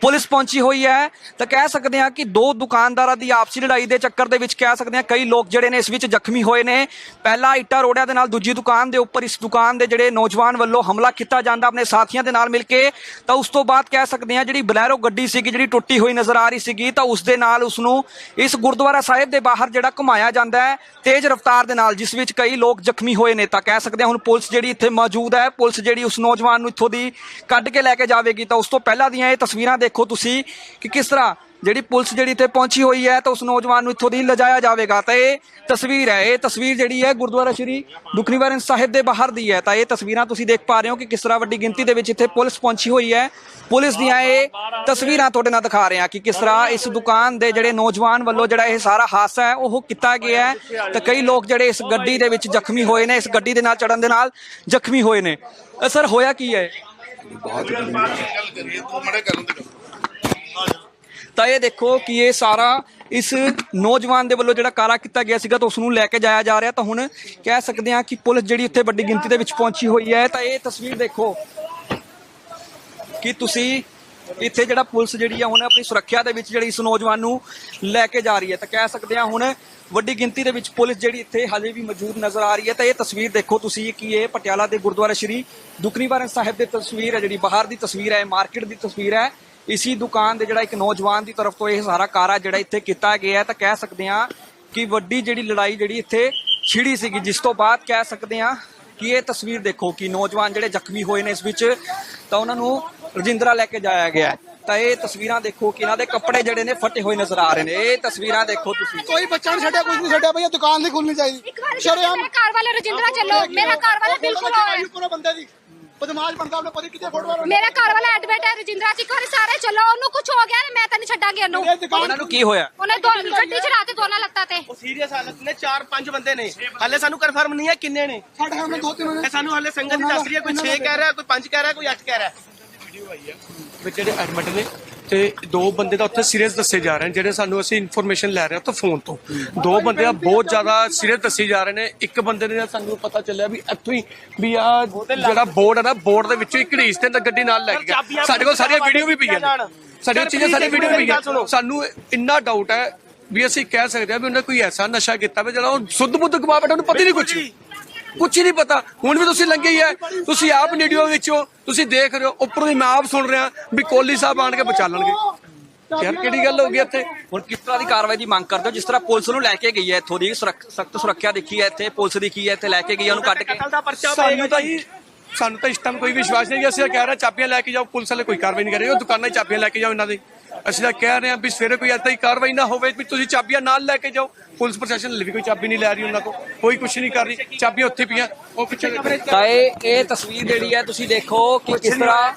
ਪੁਲਿਸ ਪਹੁੰਚੀ ਹੋਈ ਹੈ। ਤਾਂ ਕਹਿ ਸਕਦੇ ਹਾਂ ਕਿ ਦੋ ਦੁਕਾਨਦਾਰਾਂ ਦੀ ਆਪਸੀ ਲੜਾਈ ਦੇ ਚੱਕਰ ਦੇ ਵਿੱਚ ਕਹਿ ਸਕਦੇ ਹਾਂ ਕਈ ਲੋਕ ਜਿਹੜੇ ਨੇ ਇਸ ਵਿੱਚ ਜ਼ਖਮੀ ਹੋਏ ਨੇ। ਪਹਿਲਾ ਇੱਟਾਂ ਰੋੜਿਆਂ ਦੇ ਨਾਲ ਦੂਜੀ ਦੁਕਾਨ ਦੇ ਉੱਪਰ ਇਸ ਦੁਕਾਨ ਦੇ ਜਿਹੜੇ ਨੌਜਵਾਨ ਵੱਲੋਂ ਹਮਲਾ ਕੀਤਾ ਜਾਂਦਾ ਆਪਣੇ ਸਾਥੀਆਂ ਦੇ ਨਾਲ ਮਿਲ ਕੇ। ਤਾਂ ਉਸ ਤੋਂ ਬਾਅਦ ਕਹਿ ਸਕਦੇ ਹਾਂ ਜਿਹੜੀ ਬਲੈਰੋ ਗੱਡੀ ਸੀਗੀ, ਜਿਹੜੀ ਟੁੱਟੀ ਹੋਈ ਨਜ਼ਰ ਆ ਰਹੀ ਸੀਗੀ, ਤਾਂ ਉਸ ਦੇ ਨਾਲ ਉਸ ਨੂੰ ਇਸ ਗੁਰਦੁਆਰਾ ਸਾਹਿਬ ਦੇ ਬਾਹਰ ਜਿਹੜਾ ਘੁਮਾਇਆ ਜਾਂਦਾ ਹੈ, ਤੇਜ਼ ਰਫ਼ਤਾਰ ਦੇ ਨਾਲ, ਜਿਸ ਵਿੱਚ ਕਈ ਲੋਕ ਜ਼ਖਮੀ ਹੋਏ ਨੇ ਤਾਂ ਕਹਿ ਸਕਦੇ ਹਾਂ ਹੁਣ ਪੁਲਿਸ ਜਿਹੜੀ ਇੱਥੇ ਮੌਜੂਦ ਹੈ, ਪੁਲਿਸ ਜਿਹੜੀ ਉਸ ਨੌਜਵਾਨ ਨੂੰ ਇੱਥੋਂ ਦੀ ਕੱਢ ਕੇ ਲੈ ਕੇ ਜਾਵੇਗੀ ਤਾਂ ਉਸ ਤੋਂ ਪਹਿਲਾਂ ਦੀਆਂ ਇਹ ਤਸਵੀਰਾਂ ਦੇਖੋ ਤੁਸੀਂ ਕਿ ਕਿਸ ਤਰ੍ਹਾਂ ਜਿਹੜੀ ਪੁਲਿਸ ਜਿਹੜੀ ਇੱਥੇ ਪਹੁੰਚੀ ਹੋਈ ਹੈ ਤਾਂ ਉਸ ਨੌਜਵਾਨ ਨੂੰ ਇੱਥੋਂ ਦੀ ਲਿਜਾਇਆ ਜਾਵੇਗਾ। ਤਾਂ ਇਹ ਤਸਵੀਰ ਹੈ, ਇਹ ਤਸਵੀਰ ਜਿਹੜੀ ਹੈ ਗੁਰਦੁਆਰਾ ਸ਼੍ਰੀ ਦੁਖਨੀਵਾਰਨ ਸਾਹਿਬ ਦੇ ਬਾਹਰ ਦੀ ਹੈ। ਤਾਂ ਇਹ ਤਸਵੀਰਾਂ ਤੁਸੀਂ ਦੇਖ ਪਾ ਰਹੇ ਹੋ ਕਿ ਕਿਸ ਤਰ੍ਹਾਂ ਵੱਡੀ ਗਿਣਤੀ ਦੇ ਵਿੱਚ ਇੱਥੇ ਪੁਲਿਸ ਪਹੁੰਚੀ ਹੋਈ ਹੈ। ਪੁਲਿਸ ਦੀਆਂ ਇਹ ਤਸਵੀਰਾਂ ਤੁਹਾਡੇ ਨਾਲ ਦਿਖਾ ਰਹੇ ਹਾਂ ਕਿ ਕਿਸ ਤਰ੍ਹਾਂ ਇਸ ਦੁਕਾਨ ਦੇ ਜਿਹੜੇ ਨੌਜਵਾਨ ਵੱਲੋਂ ਜਿਹੜਾ ਇਹ ਸਾਰਾ ਹਾਦਸਾ ਹੈ, ਉਹ ਕੀਤਾ ਗਿਆ ਹੈ। ਤਾਂ ਕਈ ਲੋਕ ਜਿਹੜੇ ਇਸ ਗੱਡੀ ਦੇ ਵਿੱਚ ਜ਼ਖਮੀ ਹੋਏ ਨੇ, ਇਸ ਗੱਡੀ ਦੇ ਨਾਲ ਚੜਨ ਦੇ ਨਾਲ ਜ਼ਖਮੀ ਹੋਏ ਨੇ। ਸਰ, ਹੋਇਆ ਕੀ ਹੈ? ਤਾਂ ਇਹ ਦੇਖੋ ਕਿ ਇਹ ਸਾਰਾ ਇਸ ਨੌਜਵਾਨ ਦੇ ਵੱਲੋਂ ਜਿਹੜਾ ਕਾਰਾ ਕੀਤਾ ਗਿਆ ਸੀਗਾ ਤਾਂ ਉਸ ਨੂੰ ਲੈ ਕੇ ਜਾਇਆ ਜਾ ਰਿਹਾ। ਤਾਂ ਹੁਣ ਕਹਿ ਸਕਦੇ ਹਾਂ ਕਿ ਪੁਲਿਸ ਜਿਹੜੀ ਇੱਥੇ ਵੱਡੀ ਗਿਣਤੀ ਦੇ ਵਿੱਚ ਪਹੁੰਚੀ ਹੋਈ ਹੈ। ਤਾਂ ਇਹ ਤਸਵੀਰ ਦੇਖੋ ਕਿ ਤੁਸੀਂ ਇੱਥੇ ਜਿਹੜਾ ਪੁਲਿਸ ਜਿਹੜੀ ਆ, ਹੁਣ ਆਪਣੀ ਸੁਰੱਖਿਆ ਦੇ ਵਿੱਚ ਜਿਹੜੀ ਇਸ ਨੌਜਵਾਨ ਨੂੰ ਲੈ ਕੇ ਜਾ ਰਹੀ ਹੈ। ਤਾਂ ਕਹਿ ਸਕਦੇ ਹਾਂ ਹੁਣ ਵੱਡੀ ਗਿਣਤੀ ਦੇ ਵਿੱਚ ਪੁਲਿਸ ਜਿਹੜੀ ਇੱਥੇ ਹਾਲੇ ਵੀ ਮੌਜੂਦ ਨਜ਼ਰ ਆ ਰਹੀ ਹੈ। ਤਾਂ ਇਹ ਤਸਵੀਰ ਦੇਖੋ ਤੁਸੀਂ ਕਿ ਇਹ ਪਟਿਆਲਾ ਦੇ ਗੁਰਦੁਆਰਾ ਸ਼੍ਰੀ ਦੁਖਨੀਵਾਰਨ ਸਾਹਿਬ ਦੀ ਤਸਵੀਰ ਹੈ। ਜਿਹੜੀ ਬਾਹਰ ਦੀ ਤਸਵੀਰ ਹੈ, ਮਾਰਕੀਟ ਦੀ ਤਸਵੀਰ ਹੈ। ਇਸੀ ਦੁਕਾਨ ਦੇ ਜਿਹੜਾ ਇੱਕ ਨੌਜਵਾਨ ਦੀ ਤਰਫ ਤੋਂ ਇਹ ਸਾਰਾ ਕਾਰਾ ਜਿਹੜਾ ਇੱਥੇ ਕੀਤਾ ਗਿਆ ਤਾਂ ਕਹਿ ਸਕਦੇ ਹਾਂ ਕਿ ਵੱਡੀ ਜਿਹੜੀ ਲੜਾਈ ਜਿਹੜੀ ਇੱਥੇ ਛਿੜੀ ਸੀਗੀ ਜਿਸ ਤੋਂ ਬਾਅਦ ਕਹਿ ਸਕਦੇ ਹਾਂ ਕਿ ਇਹ ਤਸਵੀਰ ਦੇਖੋ ਕਿ ਨੌਜਵਾਨ ਜਿਹੜੇ ਜ਼ਖਮੀ ਹੋਏ ਨੇ ਇਸ ਵਿੱਚ ਤਾਂ ਉਹਨਾਂ ਨੂੰ ਰਜਿੰਦਰਾ ਲੈ ਕੇ ਜਾਇਆ ਗਿਆ। ਤਾਂ ਇਹ ਤਸਵੀਰਾਂ ਦੇਖੋ ਕਿ ਇਹਨਾਂ ਦੇ ਕੱਪੜੇ ਜਿਹੜੇ ਨੇ ਫਟੇ ਹੋਏ ਨਜ਼ਰ ਆ ਰਹੇ ਨੇ। ਇਹ ਤਸਵੀਰਾਂ ਦੇਖੋ ਤੁਸੀਂ। ਕੋਈ ਬੱਚਾ ਨਹੀਂ ਛੱਡਿਆ ਕੁਝ ਨਹੀਂ ਛੱਡਿਆ ਭਈਆ ਦੁਕਾਨ ਨਹੀਂ ਖੁੱਲਣੀ ਚਾਹੀਦੀ। ਸ਼ਰੇਆਮ ਮੇਰੇ ਘਰ ਵਾਲੇ ਰਜਿੰਦਰਾ ਚੱਲੋ। ਮੇਰਾ ਘਰ ਵਾਲਾ ਬਿਲਕੁਲ ਹੋਇਆ ਪੂਰਾ ਬੰਦੇ ਦੀ ਬਦਮਾਸ਼ ਬੰਦਾ ਉਹਨੇ ਪਤਾ ਕਿਤੇ ਫੋਟੋ ਮੇਰਾ ਘਰ ਵਾਲਾ ਐਡਮਿਟ ਹੈ ਰਜਿੰਦਰਾ ਚ ਇੱਕ ਵਾਰੀ ਸਾਰੇ ਚੱਲੋ ਉਹਨੂੰ ਕੁਝ ਹੋ ਗਿਆ ਮੈਂ ਤਾਂ ਨਹੀਂ ਛੱਡਾਂਗੀ ਉਹਨੂੰ। ਉਹਨਾਂ ਨੂੰ ਕੀ ਹੋਇਆ? ਉਹਨੇ ਦੋ ਗੱਡੀ ਚੜਾ ਤੇ ਦੋਨਾਂ ਲੱਤਾਂ ਤੇ। ਉਹ ਸੀਰੀਅਸ ਹਾਲਤ ਨੇ 4-5 ਬੰਦੇ ਨੇ। ਹਲੇ ਸਾਨੂੰ ਕਨਫਰਮ ਨਹੀਂ ਹੈ ਕਿੰਨੇ ਨੇ। ਸਾਡੇ ਸਾਹਮਣੇ ਦੋ ਤਿੰਨ ਨੇ। ਇਹ ਸਾਨੂੰ ਹਲੇ ਸੰਗਤ ਦੱਸ ਰਹੀ ਹੈ ਕੋਈ 6 ਕਹਿ ਰਿਹਾ ਕੋਈ 5 ਕਹਿ ਰਿਹਾ ਕੋਈ 8 ਕਹਿ ਰਿਹਾ। ਵੀਡੀਓ ਆਈ ਹੈ ਜਿਹੜੇ ਐਡਮਿਟ ਨੇ ਤੇ ਦੋ ਬੰਦੇ ਤਾਂ ਉੱਥੇ ਸੀਰੀਅਸ ਦੱਸੇ ਜਾ ਰਹੇ ਨੇ ਜਿਹੜੇ ਸਾਨੂੰ ਅਸੀਂ ਇਨਫੋਰਮੇਸ਼ਨ ਲੈ ਰਹੇ ਹਾਂ ਤਾਂ ਫੋਨ ਤੋਂ। ਦੋ ਬੰਦੇ ਆ ਬਹੁਤ ਜ਼ਿਆਦਾ ਸੀਰੀਅਸ ਦੱਸੇ ਜਾ ਰਹੇ ਨੇ। ਇੱਕ ਬੰਦੇ ਨੇ ਸਾਨੂੰ ਪਤਾ ਚੱਲਿਆ ਵੀ ਇੱਥੋਂ ਹੀ ਵੀ ਆ ਜਿਹੜਾ ਬੋਰਡ ਹੈ ਨਾ ਬੋਰਡ ਦੇ ਵਿੱਚੋਂ ਇੱਕ ਘੜੀਸ ਤੇ ਗੱਡੀ ਨਾਲ ਲੈ ਗਿਆ। ਸਾਡੇ ਕੋਲ ਸਾਰੀਆਂ ਵੀਡੀਓ ਵੀ ਪਈਆਂ ਨੇ। ਸਾਡੇ ਚੀਜ਼ਾਂ ਸਾਰੀਆਂ ਵੀਡੀਓ ਵੀ ਪਈਆਂ। ਸਾਨੂੰ ਇੰਨਾ ਡਾਊਟ ਹੈ ਵੀ ਅਸੀਂ ਕਹਿ ਸਕਦੇ ਹਾਂ ਵੀ ਉਹਨੇ ਕੋਈ ਐਸਾ ਨਸ਼ਾ ਕੀਤਾ ਵੀ ਜਿਹੜਾ ਉਹ ਸੁੱਧ ਬੁੱਧ ਗਵਾ ਬੈਠਾ ਉਹਨੂੰ ਪਤਾ ਹੀ ਨਹੀਂ ਕੁਝ ਕੁਝ ਨਹੀਂ ਪਤਾ। ਹੁਣ ਵੀ ਤੁਸੀਂ ਲੰਘੇ ਹੀ ਹੈ ਤੁਸੀਂ ਆਪ ਵੀਡੀਓ ਵਿੱਚੋਂ ਤੁਸੀਂ ਦੇਖ ਰਹੇ ਹੋ। ਉੱਪਰੋਂ ਦੀ ਮੈਂ ਆਪ ਸੁਣ ਰਿਹਾ ਵੀ ਕੋਲੀ ਸਾਹਿਬ ਆਣ ਕੇ ਬਚਾ ਲੈਣਗੇ ਯਾਰ ਕਿਹੜੀ ਗੱਲ ਹੋ ਗਈ ਇੱਥੇ? ਹੁਣ ਕਿਸ ਤਰ੍ਹਾਂ ਦੀ ਕਾਰਵਾਈ ਦੀ ਮੰਗ ਕਰਦੇ ਹੋ? ਜਿਸ ਤਰ੍ਹਾਂ ਪੁਲਿਸ ਨੂੰ ਲੈ ਕੇ ਗਈ ਹੈ ਇੱਥੋਂ ਦੀ ਸਖਤ ਸੁਰੱਖਿਆ ਦੇਖੀ ਹੈ ਇੱਥੇ ਪੁਲਿਸ ਦੀ ਕੀ ਹੈ ਇੱਥੇ ਲੈ ਕੇ ਗਈ ਹੈ ਉਹਨੂੰ ਕੱਢ ਕੇ। ਸਾਨੂੰ ਤਾਂ ਹੀ ਸਾਨੂੰ ਤਾਂ ਇਸ ਟਾਈਮ ਕੋਈ ਵਿਸ਼ਵਾਸ ਨਹੀਂ ਕਿ ਅਸੀਂ ਕਹਿ ਰਹੇ ਚਾਬੀਆਂ ਲੈ ਕੇ ਜਾਓ ਪੁਲਿਸ ਵਾਲੇ ਕੋਈ ਕਾਰਵਾਈ ਨਹੀਂ ਕਰ ਰਹੇ। ਉਹ ਦੁਕਾਨਾਂ 'ਚ ਚਾਬੀਆਂ ਲੈ ਕੇ ਜਾਓ ਇਹਨਾਂ ਦੀ। ਅਸੀਂ ਤਾਂ ਕਹਿ ਰਹੇ ਹਾਂ ਵੀ ਸਵੇਰੇ ਕੋਈ ਏਦਾਂ ਹੀ ਕਾਰਵਾਈ ਨਾ ਹੋਵੇ ਵੀ ਤੁਸੀਂ ਚਾਬੀਆਂ ਨਾਲ ਲੈ ਕੇ ਜਾਓ। ਪੁਲਿਸ ਪ੍ਰਸ਼ਾਸਨ ਲਈ ਵੀ ਕੋਈ ਚਾਬੀ ਨਹੀਂ ਲੈ ਰਹੀ ਉਹਨਾਂ ਕੋਲ। ਕੋਈ ਕੁਝ ਨਹੀਂ ਕਰ ਰਹੀ। ਚਾਬੀਆਂ ਉੱਥੇ ਪਈਆਂ। ਉਹ ਪਿੱਛੇ ਤਾਂ ਇਹ ਇਹ ਤਸਵੀਰ ਜਿਹੜੀ ਹੈ ਤੁਸੀਂ ਦੇਖੋ ਕਿ ਕਿਸ ਤਰ੍ਹਾਂ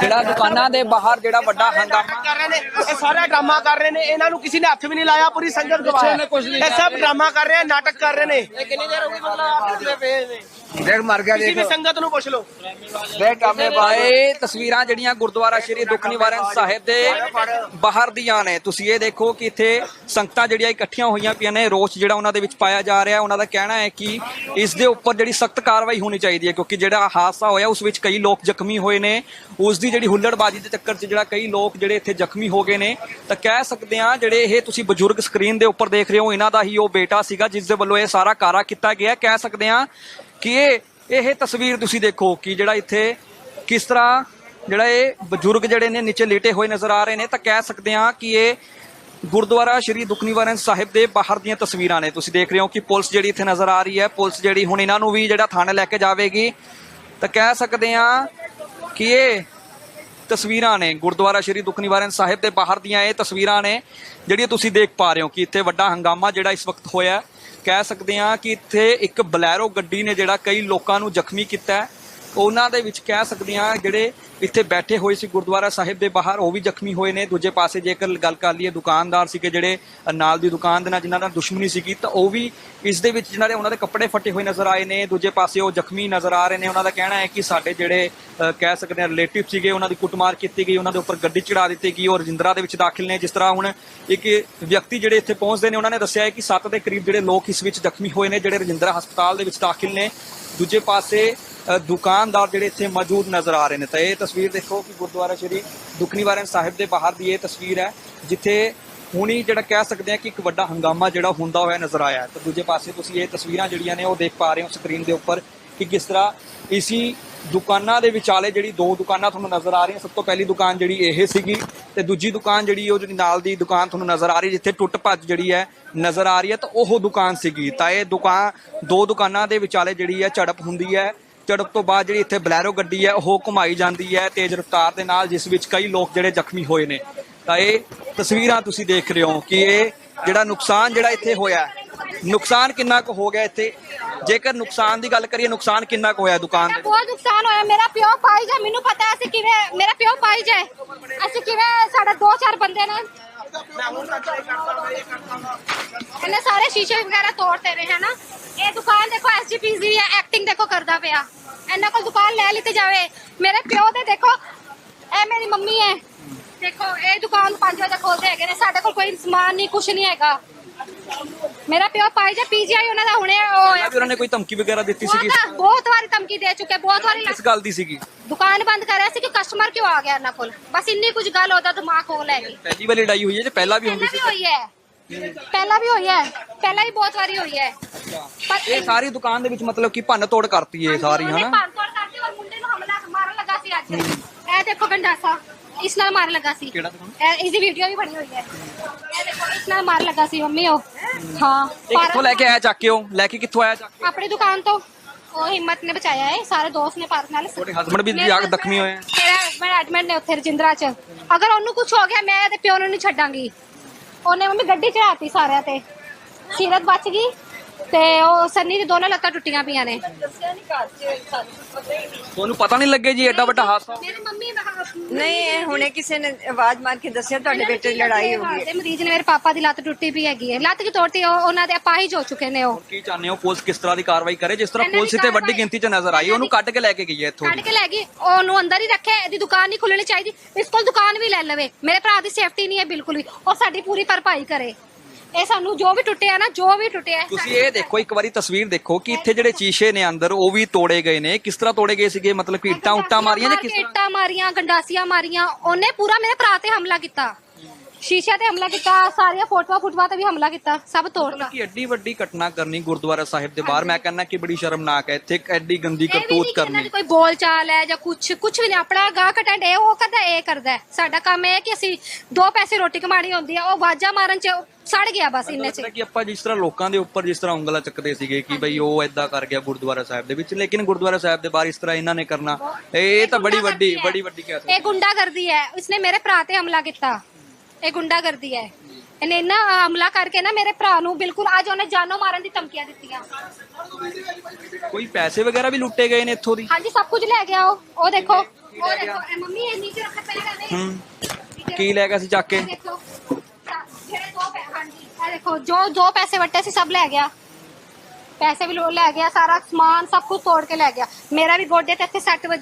ਜਿਹੜਾ ਦੁਕਾਨਾਂ ਦੇ ਬਾਹਰ ਜਿਹੜਾ ਵੱਡਾ ਹੰਗਾਮਾ ਕਰ ਰਹੇ ਨੇ ਇਹ ਸਾਰਾ ਡਰਾਮਾ ਕਰ ਰਹੇ ਨੇ। ਇਹਨਾਂ ਨੂੰ ਕਿਸੇ ਨੇ ਹੱਥ ਵੀ ਨਹੀਂ ਲਾਇਆ ਪੂਰੀ ਸੰਗਤ ਗਵਾਇਆ ਇਹ ਸਭ ਡਰਾਮਾ ਕਰ ਰਹੇ ਆ ਨਾਟਕ ਕਰ ਰਹੇ ਨੇ। ਇਹ ਕਿੰਨੀ ਦੇਰ ਹੋ ਗਈ ਮਤਲਬ ਦੇਖ ਮਰ ਗਿਆ ਕਿਸੇ ਦੇਖ। ਵੀ ਸੰਗਤ ਨੂੰ ਪੁੱਛ ਲਓ। ਦੇਖ ਕਾਮੇ ਇਹ ਤਸਵੀਰਾਂ ਜਿਹੜੀਆਂ ਗੁਰਦੁਆਰਾ ਸ਼੍ਰੀ ਦੁੱਖ ਨਿਵਾਰਨ ਸਾਹਿਬ ਦੇ ਬਾਹਰ ਦੀਆਂ ਨੇ। ਤੁਸੀਂ ਇਹ ਦੇਖੋ ਕਿ ਇੱਥੇ ਸੰਗਤਾਂ ਜਿਹੜੀਆਂ ਇਕੱਠੀਆਂ ਹੋਈਆਂ ਪਈਆਂ ਨੇ। ਰੋਸ ਜਿਹੜਾ ਉਹਨਾਂ ਦੇ ਵਿੱਚ ਪਾਇਆ ਜਾ ਰਿਹਾ ਉਹਨਾਂ ਦਾ ਕਹਿਣਾ ਹੈ ਕਿ ਇਸ ਦੇ ਉੱਪਰ ਜਿਹੜੀ ਸਖਤ ਕਾਰਵਾਈ ਹੋਣੀ ਚਾਹੀਦੀ ਹੈ, ਕਿਉਂਕਿ ਜਿਹੜਾ ਹਾਦਸਾ ਹੋਇਆ, ਉਸ ਵਿੱਚ ਕਈ ਲੋਕ ਜ਼ਖਮੀ ਹੋਏ ਨੇ। ਉਸ ਦੀ ਜਿਹੜੀ ਹੁੱਲੜਬਾਜ਼ੀ ਦੇ ਚੱਕਰ 'ਚ ਜਿਹੜਾ ਕਈ ਲੋਕ ਜਿਹੜੇ ਇੱਥੇ ਜ਼ਖਮੀ ਹੋ ਗਏ ਨੇ। ਤਾਂ ਕਹਿ ਸਕਦੇ ਆ ਜਿਹੜੇ ਇਹ ਤੁਸੀਂ ਬਜ਼ੁਰਗ ਸਕਰੀਨ ਦੇ ਉੱਪਰ ਦੇਖ ਰਹੇ ਹੋ, ਇਹਨਾਂ ਦਾ ਹੀ ਉਹ ਬੇਟਾ ਸੀਗਾ, ਜਿਸ ਦੇ ਵੱਲੋਂ ਇਹ ਸਾਰਾ ਕਾਰਾ ਕੀਤਾ ਗਿਆ ਕਹਿ ਸਕਦੇ ਆ ਕਿ ਇਹ ਇਹ ਤਸਵੀਰ ਤੁਸੀਂ ਦੇਖੋ ਕਿ ਜਿਹੜਾ ਇੱਥੇ ਕਿਸ ਤਰ੍ਹਾਂ ਜਿਹੜਾ ਇਹ ਬਜ਼ੁਰਗ ਜਿਹੜੇ ਨੇ, ਨੀਚੇ ਲੇਟੇ ਹੋਏ ਨਜ਼ਰ ਆ ਰਹੇ ਨੇ, ਤਾਂ ਕਹਿ ਸਕਦੇ ਹਾਂ ਕਿ ਇਹ ਗੁਰਦੁਆਰਾ ਸ਼੍ਰੀ ਦੁੱਖ ਨਿਵਾਰਨ ਸਾਹਿਬ ਦੇ ਬਾਹਰ ਦੀਆਂ ਤਸਵੀਰਾਂ ਨੇ। ਤੁਸੀਂ ਦੇਖ ਰਹੇ ਹੋ ਕਿ ਪੁਲਿਸ ਜਿਹੜੀ ਇੱਥੇ ਨਜ਼ਰ ਆ ਰਹੀ ਹੈ। ਪੁਲਿਸ ਜਿਹੜੀ ਹੁਣ ਇਹਨਾਂ ਨੂੰ ਵੀ ਜਿਹੜਾ ਥਾਣੇ ਲੈ ਕੇ ਜਾਵੇਗੀ। ਤਾਂ ਕਹਿ ਸਕਦੇ ਹਾਂ ਕਿ ਇਹ ਤਸਵੀਰਾਂ ਨੇ, ਗੁਰਦੁਆਰਾ ਸ਼੍ਰੀ ਦੁੱਖ ਨਿਵਾਰਨ ਸਾਹਿਬ ਦੇ ਬਾਹਰ ਦੀਆਂ ਇਹ ਤਸਵੀਰਾਂ ਨੇ, ਜਿਹੜੀਆਂ ਤੁਸੀਂ ਦੇਖ ਪਾ ਰਹੇ ਹੋ ਕਿ ਇੱਥੇ ਵੱਡਾ ਹੰਗਾਮਾ ਜਿਹੜਾ ਇਸ ਵਕਤ ਹੋਇਆ। ਕਹਿ ਸਕਦੇ ਹਾਂ ਕਿ ਇੱਥੇ ਇੱਕ ਬਲੈਰੋ ਗੱਡੀ ਨੇ ਜਿਹੜਾ ਕਈ ਲੋਕਾਂ ਨੂੰ ਜ਼ਖਮੀ ਕੀਤਾ ਹੈ। ਉਹਨਾਂ ਦੇ ਵਿੱਚ ਕਹਿ ਸਕਦੇ ਹਾਂ ਜਿਹੜੇ ਇੱਥੇ ਬੈਠੇ ਹੋਏ ਸੀ ਗੁਰਦੁਆਰਾ ਸਾਹਿਬ ਦੇ ਬਾਹਰ, ਉਹ ਵੀ ਜ਼ਖਮੀ ਹੋਏ ਨੇ। ਦੂਜੇ ਪਾਸੇ ਜੇਕਰ ਗੱਲ ਕਰ ਲਈਏ ਦੁਕਾਨਦਾਰ ਸੀਗੇ ਜਿਹੜੇ ਨਾਲ ਦੀ ਦੁਕਾਨ ਦੇ ਨਾਲ ਜਿਨ੍ਹਾਂ ਨਾਲ ਦੁਸ਼ਮਣੀ ਸੀਗੀ, ਤਾਂ ਉਹ ਵੀ ਇਸ ਦੇ ਵਿੱਚ ਜਿਨ੍ਹਾਂ ਦੇ ਉਹਨਾਂ ਦੇ ਕੱਪੜੇ ਫੱਟੇ ਹੋਏ ਨਜ਼ਰ ਆਏ ਨੇ। ਦੂਜੇ ਪਾਸੇ ਉਹ ਜ਼ਖਮੀ ਨਜ਼ਰ ਆ ਰਹੇ ਨੇ। ਉਹਨਾਂ ਦਾ ਕਹਿਣਾ ਹੈ ਕਿ ਸਾਡੇ ਜਿਹੜੇ ਕਹਿ ਸਕਦੇ ਹਾਂ ਰਿਲੇਟਿਵ ਸੀਗੇ, ਉਹਨਾਂ ਦੀ ਕੁੱਟਮਾਰ ਕੀਤੀ ਗਈ, ਉਹਨਾਂ ਦੇ ਉੱਪਰ ਗੱਡੀ ਚੜਾ ਦਿੱਤੀ ਗਈ, ਉਹ ਰਜਿੰਦਰਾ ਦੇ ਵਿੱਚ ਦਾਖਲ ਨੇ। ਜਿਸ ਤਰ੍ਹਾਂ ਹੁਣ ਇੱਕ ਵਿਅਕਤੀ ਜਿਹੜੇ ਇੱਥੇ ਪਹੁੰਚਦੇ ਨੇ, ਉਹਨਾਂ ਨੇ ਦੱਸਿਆ ਹੈ ਕਿ 7 ਦੇ ਕਰੀਬ ਜਿਹੜੇ ਲੋਕ ਇਸ ਵਿੱਚ ਜ਼ਖਮੀ ਹੋਏ ਨੇ, ਜਿਹੜੇ ਰਜਿੰਦਰਾ ਹਸਪਤਾਲ ਦੇ ਵਿੱਚ ਦਾਖਲ ਨੇ। ਦੂਜੇ ਪਾਸੇ ਦੁਕਾਨਦਾਰ ਜਿਹੜੇ ਇੱਥੇ ਮੌਜੂਦ ਨਜ਼ਰ ਆ ਰਹੇ ਨੇ। ਤਾਂ ਇਹ ਤਸਵੀਰ ਦੇਖੋ ਕਿ ਗੁਰਦੁਆਰਾ ਸ਼੍ਰੀ ਦੁਖਨੀਵਾਰਨ ਸਾਹਿਬ ਦੇ ਬਾਹਰ ਦੀ ਇਹ ਤਸਵੀਰ ਹੈ, ਜਿੱਥੇ ਹੁਣੀ ਜਿਹੜਾ ਕਹਿ ਸਕਦੇ ਆ ਕਿ ਇੱਕ ਵੱਡਾ ਹੰਗਾਮਾ ਜਿਹੜਾ ਹੁੰਦਾ ਹੋਇਆ ਨਜ਼ਰ ਆਇਆ ਹੈ। ਦੂਜੇ ਪਾਸੇ ਤੁਸੀਂ ਇਹ ਤਸਵੀਰਾਂ ਜਿਹੜੀਆਂ ਨੇ ਉਹ ਦੇਖ ਪਾ ਰਹੇ ਹੋ ਸਕਰੀਨ ਦੇ ਉੱਪਰ ਕਿ ਕਿਸ ਤਰ੍ਹਾਂ ਇਸੀ ਦੁਕਾਨਾਂ ਦੇ ਵਿਚਾਲੇ ਜਿਹੜੀ ਦੋ ਦੁਕਾਨਾਂ ਤੁਹਾਨੂੰ ਨਜ਼ਰ ਆ ਰਹੀਆਂ। ਸਭ ਤੋਂ ਪਹਿਲੀ ਦੁਕਾਨ ਜਿਹੜੀ ਇਹ ਸੀਗੀ ਤੇ ਦੂਜੀ ਦੁਕਾਨ ਜਿਹੜੀ ਉਹ ਜਿਹੜੀ ਨਾਲ ਦੀ ਦੁਕਾਨ ਤੁਹਾਨੂੰ ਨਜ਼ਰ ਆ ਰਹੀ, ਜਿੱਥੇ ਟੁੱਟ ਭੱਜ ਜਿਹੜੀ ਹੈ ਨਜ਼ਰ ਆ ਰਹੀ ਹੈ, ਤਾਂ ਉਹ ਦੁਕਾਨ ਸੀਗੀ। ਤਾਂ ਇਹ ਦੁਕਾਨ ਦੋ ਦੁਕਾਨਾਂ ਦੇ ਵਿਚਾਲੇ ਜਿਹੜੀ ਹੈ ਝੜਪ ਹੁੰਦੀ ਹੈ। ਝੜਪ ਤੋਂ ਬਾਅਦ ਜਿਹੜੀ ਇੱਥੇ ਬਲੈਰੋ ਗੱਡੀ ਹੈ ਉਹ ਘੁਮਾਈ ਜਾਂਦੀ ਹੈ ਤੇਜ਼ ਰਫ਼ਤਾਰ ਦੇ ਨਾਲ ਜਿਸ ਵਿੱਚ ਕਈ ਲੋਕ ਜਿਹੜੇ ਜ਼ਖਮੀ ਹੋਏ ਨੇ। ਤਾਂ ਇਹ ਤਸਵੀਰਾਂ ਤੁਸੀਂ ਦੇਖ ਰਹੇ ਹੋ ਕਿ ਇਹ ਜਿਹੜਾ ਨੁਕਸਾਨ ਜਿਹੜਾ ਇੱਥੇ ਹੋਇਆ ਹੈ, ਨੁਕਸਾਨ ਕਿੰਨਾ ਕੁ ਹੋ ਗਿਆ ਇੱਥੇ? ਜੇਕਰ ਨੁਕਸਾਨ ਦੀ ਗੱਲ ਕਰੀਏ ਨੁਕਸਾਨ ਕਿੰਨਾ ਕੁ ਹੋਇਆ ਦੁਕਾਨ ਦੇ ਬਹੁਤ ਨੁਕਸਾਨ ਹੋਇਆ। ਮੇਰਾ ਪਿਓ ਪਾਈ ਜਾ ਮੈਨੂੰ ਪਤਾ ਹੈ ਅਸੀਂ ਕਿਵੇਂ ਮੇਰਾ ਪਿਓ ਪਾਈ ਜਾਏ। ਅਸੀਂ ਕਿਵੇਂ ਸਾਡੇ ਦੋ ਚਾਰ ਬੰਦੇ ਨੇ ਇਹਨੇ ਸਾਰੇ ਸ਼ੀਸ਼ੇ ਵਗੈਰਾ ਤੋੜਤੇ ਨੇ ਹਨਾ? ਇਹ ਦੁਕਾਨ ਦੇਖੋ ਐਸਜੀਪੀਸ ਦੀ ਹੈ ਐਕਟਿੰਗ ਦੇਖੋ ਕਰਦਾ ਪਿਆ। ਇਹਨਾਂ ਕੋਲ ਦੁਕਾਨ ਲੈ ਲਈ ਤੇ ਜਾਵੇ। ਮੇਰੇ ਪਿਓ ਦੇ ਦੇਖੋ ਇਹ ਮੇਰੀ ਮੰਮੀ ਹੈ। ਦੇਖੋ ਇਹ ਦੁਕਾਨ 5 ਵਜੇ ਖੋਲਦੇ ਹੈਗੇ ਨੇ। ਸਾਡੇ ਕੋਲ ਕੋਈ ਸਮਾਨ ਨਹੀਂ ਕੁਝ ਨਹੀਂ ਹੈਗਾ। ਮੇਰਾ ਪਿਓ ਪਾਈ ਜਾ ਪੀਜੀਆਈ ਉਹਨਾਂ ਦਾ ਹੁਣੇ ਉਹ ਪਹਿਲਾਂ ਉਹਨਾਂ ਨੇ ਕੋਈ ਧਮਕੀ ਵਗੈਰਾ ਦਿੱਤੀ ਸੀਗੀ? ਬਹੁਤ ਵਾਰੀ ਧਮਕੀ ਦੇ ਚੁੱਕੇ ਬਹੁਤ ਵਾਰੀ ਕਿਸ ਗੱਲ ਦੀ ਸੀਗੀ? ਦੁਕਾਨ ਬੰਦ ਕਰ ਰਿਹਾ ਸੀ ਕਿ ਕਸਟਮਰ ਕਿਉਂ ਆ ਗਿਆ ਇਹਨਾਂ ਕੋਲ? ਬਸ ਇੰਨੀ ਕੁਝ ਗੱਲ ਉਹਦਾ ਦਿਮਾਗ ਖੋਲ ਹੈਗੀ ਪਹਿਲੀ ਵਾਰੀ ਲੜਾਈ ਹੋਈ ਹੈ ਜੇ ਪਹਿਲਾਂ ਵੀ ਹੁੰਦੀ ਪਹਿਲਾਂ ਸੀ ਵੀ ਹੋਈ ਹੈ। ਪਹਿਲਾਂ ਵੀ ਹੋਈ ਹੈ। ਪਹਿਲਾਂ ਵੀ ਬਹੁਤ ਵਾਰੀ ਹੋਈ ਹੈ। ਪਰ ਇਹ ਸਾਰੀ ਦੁਕਾਨ ਦੇ ਵਿੱਚ ਮਤਲਬ ਕਿ ਭੰਨ ਤੋੜ ਕਰਤੀ ਹੈ ਸਾਰੀ ਉਹਨੇ ਹਨਾ? ਭੰਨ ਤੋੜ ਕਰਤੀ ਔਰ ਮੁੰਡੇ ਨੂੰ ਹਮਲਾ ਮਾਰਨ ਲੱਗਾ ਸੀ ਅੱਜ। ਇਹ ਦੇਖੋ ਗੰਡਾਸਾ ਇਸ ਨਾਲ ਮਾਰਨ ਲੱਗਾ ਸੀ। ਕਿਹੜਾ ਦੁਕਾਨ? ਇਹ ਇਸ ਦੀ ਵੀਡੀਓ ਵੀ ਬਣੀ ਹੋਈ ਹੈ। ਇਹ ਦੇਖੋ ਇਸ ਨਾਲ ਮਾਰਨ ਲੱਗਾ ਸੀ ਮੰਮੀ ਉਹ। ਹਾਂ। ਇਹ ਕਿੱਥੋਂ ਲੈ ਕੇ ਆਇਆ ਚੱਕ ਕੇ ਉਹ? ਲੈ ਕੇ ਕਿੱਥੋਂ ਆਇਆ ਚੱਕ ਕੇ? ਆਪਣੀ ਦੁਕਾਨ ਤੋਂ। ਉਹ ਹਿੰਮਤ ਨੇ ਬਚਾਇਆ ਹੈ ਸਾਰੇ ਦੋਸਤ ਨੇ ਪਾਰਕ ਨਾਲ। ਤੁਹਾਡੇ husband ਵੀ ਮੇਰੇ ਜਾ ਕੇ husband- ਜ਼ਖਮੀ ਹੋਏ ਆ? ਮੇਰਾ ਹਸਬੰਡ ਐਡਮਿਟ ਨੇ ਉੱਥੇ ਰਜਿੰਦਰਾ ਚ। ਅਗਰ ਉਹਨੂੰ ਕੁਝ ਹੋ ਗਿਆ ਮੈਂ ਤੇ ਪਿਓ ਨੂੰ ਨਹੀਂ ਛੱਡਾਂਗੀ। ਉਹਨੇ ਮੰਮੀ ਗੱਡੀ ਚੜਾਤੀ ਸਾਰਿਆਂ ਤੇ। ਸੀਰਤ ਬਚ ਗਈ? ਤੇ ਉਹ ਸੰਨੀ ਦੀ ਦੋਨੋਂ ਲੱਤਾਂ ਟੁੱਟੀਆਂ ਪਈਆਂ ਨੇ। ਤੁਹਾਨੂੰ ਪਤਾ ਨਹੀਂ ਲੱਗੇ ਜੀ ਐਡਾ ਵੱਡਾ ਹਾਦਸਾ? ਹੋ ਗਿਆ? ਮੇਰੀ ਮੰਮੀ ਨਹੀਂ ਇਹ ਹੁਣੇ ਕਿਸੇ ਨੇ ਆਵਾਜ਼ ਮਾਰ ਕੇ ਦੱਸਿਆ ਤੁਹਾਡੇ ਬੇਟੇ ਦੀ ਲੜਾਈ ਹੋ ਗਈ ਹੈ। ਤੇ ਮਰੀਜ਼ ਨੇ ਮੇਰੇ ਪਾਪਾ ਦੀ ਲੱਤ ਟੁੱਟੀ ਪਈ ਹੈਗੀ ਹੈ। ਲੱਤ ਕੀ ਤੋੜਤੀ ਉਹ ਉਹਨਾਂ ਦੇ ਅਪਾਹਿਜ ਹੋ ਚੁੱਕੇ ਨੇ ਉਹ। ਕੀ ਚਾਹੁੰਦੇ ਹੋ? ਪੁਲਿਸ ਕਿਸ ਤਰ੍ਹਾਂ ਦੀ ਕਾਰਵਾਈ ਕਰੇ? ਜਿਸ ਤਰ੍ਹਾਂ ਇਹਨਾਂ ਦੀ ਪੁਲਿਸ ਇੱਥੇ ਵੱਡੀ ਕਾਰਵਾਈ- ਗਿਣਤੀ 'ਚ ਨਜ਼ਰ ਆਈ ਉਹਨੂੰ ਕੱਢ ਕੇ ਲੈ ਕੇ ਗਈ ਹੈ ਇੱਥੋਂ ਕੱਢ ਕੇ ਲੈ ਗਈ ਉਹਨੂੰ ਅੰਦਰ ਹੀ ਰੱਖਿਆ ਇਹਦੀ ਦੁਕਾਨ ਨਹੀਂ ਖੁੱਲਣੀ ਚਾਹੀਦੀ। ਇਸ ਕੋਲ ਦੁਕਾਨ ਵੀ ਲੈ ਲਵੇ। ਮੇਰੇ ਭਰਾ ਦੀ ਸੇਫਟੀ ਨਹੀਂ ਹੈ ਬਿਲਕੁਲ ਵੀ। ਔਰ ਸਾਡੀ ਪੂਰੀ ਭਰਪਾਈ ਕਰੇ। ਇਹ ਸਾਨੂੰ ਜੋ ਵੀ ਟੁੱਟਿਆ ਨਾ ਜੋ ਵੀ ਟੁੱਟਿਆ ਤੁਸੀਂ ਇਹ ਦੇਖੋ ਇੱਕ ਵਾਰੀ ਤਸਵੀਰ ਦੇਖੋ ਕਿ ਇੱਥੇ ਜਿਹੜੇ ਸ਼ੀਸ਼ੇ ਨੇ ਅੰਦਰ ਉਹ ਵੀ ਤੋੜੇ ਗਏ ਨੇ। ਕਿਸ ਤਰ੍ਹਾਂ ਤੋੜੇ ਗਏ ਸੀਗੇ? ਮਤਲਬ ਕਿ ਇੱਟਾਂ ਉੱਟਾਂ ਮਾਰੀਆਂ ਜਾਂ ਕਿਸ ਤਰ੍ਹਾਂ? ਇੱਟਾਂ ਮਾਰੀਆਂ ਗੰਡਾਸੀਆਂ ਮਾਰੀਆਂ ਉਹਨੇ ਪੂਰਾ ਮੇਰੇ ਭਰਾ ਤੇ ਹਮਲਾ ਕੀਤਾ। ਸ਼ੀਸ਼ੇ ਤੇ ਹਮਲਾ ਕੀਤਾ ਸਾਰੀਆਂ ਫੋਟੋਆਂ ਫੁਟਵਾ ਤੇ ਵੀ ਹਮਲਾ ਕੀਤਾ ਸਭ ਤੋੜਤਾ ਕਿ ਐਡੀ ਵੱਡੀ ਘਟਨਾ ਕਰਨੀ ਗੁਰਦੁਆਰਾ ਸਾਹਿਬ ਦੇ ਬਾਹਰ ਮੈਂ ਕਹਿੰਦਾ ਕਿ ਬੜੀ ਸ਼ਰਮਨਾਕ ਹੈ ਇੱਥੇ ਐਡੀ ਗੰਦੀ ਇਹ ਵੀ ਕਰਤੂਤ ਨਹੀਂ ਕਿ ਇਹਨਾਂ ਕਰਨੀ। ਦੀ ਕੋਈ ਬੋਲ ਚਾਲ ਹੈ ਜਾਂ ਕੁਝ ਕੁਝ ਵੀ ਨਹੀਂ ਆਪਣਾ ਗਾਹ ਕਟੈਂਡ ਇਹ ਉਹ ਕਰਦਾ ਇਹ ਕਰਦਾ ਹੈ। ਸਾਡਾ ਕੰਮ ਇਹ ਹੈ ਕਿ ਅਸੀਂ ਦੋ ਪੈਸੇ ਰੋਟੀ ਕਮਾਣੀ ਹੁੰਦੀ ਹੈ ਉਹ ਵਾਜਾ ਮਾਰਨ ਚ ਸੜ ਗਿਆ ਬਸ ਇੰਨੇ ਚ। ਲੱਗਦਾ ਕਿ ਆਪਾਂ ਜਿਸ ਤਰ੍ਹਾਂ ਲੋਕਾਂ ਦੇ ਉੱਪਰ ਜਿਸ ਤਰ੍ਹਾਂ ਉਂਗਲਾਂ ਚੱਕਦੇ ਸੀਗੇ ਕਿ ਬਈ ਉਹ ਐਦਾਂ ਕਰ ਗਿਆ ਗੁਰਦੁਆਰਾ ਸਾਹਿਬ ਦੇ ਵਿੱਚ ਲੇਕਿਨ ਗੁਰਦੁਆਰਾ ਸਾਹਿਬ ਦੇ ਬਾਹਰ ਇਸ ਤਰ੍ਹਾਂ ਇਹਨਾਂ ਨੇ ਕਰਨਾ ਇਹ ਤਾਂ ਬੜੀ ਵੱਡੀ ਬੜੀ ਵੱਡੀ ਕਹਿ ਸਕਦੇ ਇਹ ਗੁੰਡਾਗਰਦੀ ਹੈ। ਉਸਨੇ ਮੇਰੇ ਭਰਾ ਤੇ ਹਮਲਾ ਕੀਤਾ। ਇਹ ਗੁੰਡਾਗਰਦੀ ਹੈ। ਇਹਨੇ ਇੰਨਾ ਹਮਲਾ ਕਰਕੇ ਨਾ ਮੇਰੇ ਭਰਾ ਨੂੰ ਬਿਲਕੁਲ ਅੱਜ ਉਹਨੇ ਜਾਨੋਂ ਮਾਰਨ ਦੀ ਧਮਕੀਆਂ ਦਿੱਤੀਆਂ। ਕੋਈ ਪੈਸੇ ਵਗੈਰਾ ਵੀ ਲੁੱਟੇ ਗਏ ਨੇ ਇੱਥੋਂ ਦੀ? ਹਾਂਜੀ ਸਭ ਕੁਝ ਲੈ ਗਿਆ ਉਹ। ਉਹ ਦੇਖੋ ਉਹ ਦੇਖੋ ਇਹ ਮੰਮੀ ਇਹ ਨੀਚੇ ਰੱਖ ਪਹਿਲੇ ਕਹਿੰਦੇ ਹੂੰ। ਕੀ ਲੈ ਗਿਆ ਸੀ ਚੱਕ ਕੇ? ਇਹ ਦੇਖੋ ਸਾ- ਜਿਹੜੇ ਦੋ ਪੈ- ਹਾਂਜੀ ਇਹ ਦੇਖੋ ਜੋ ਜੋ ਪੈਸੇ ਵੱਟੇ ਸੀ ਸਭ ਲੈ ਗਿਆ। ਪੈਸੇ ਵੀ ਲੋ- ਲੈ ਗਿਆ ਸਾਰਾ ਸਮਾਨ ਸਭ ਕੁਝ ਤੋੜ ਕੇ ਲੈ ਗਿਆ। ਮੇਰਾ ਵੀ ਗੋਡੇ ਤੇ ਇੱਥੇ ਸੱਟ ਵੱਜੀ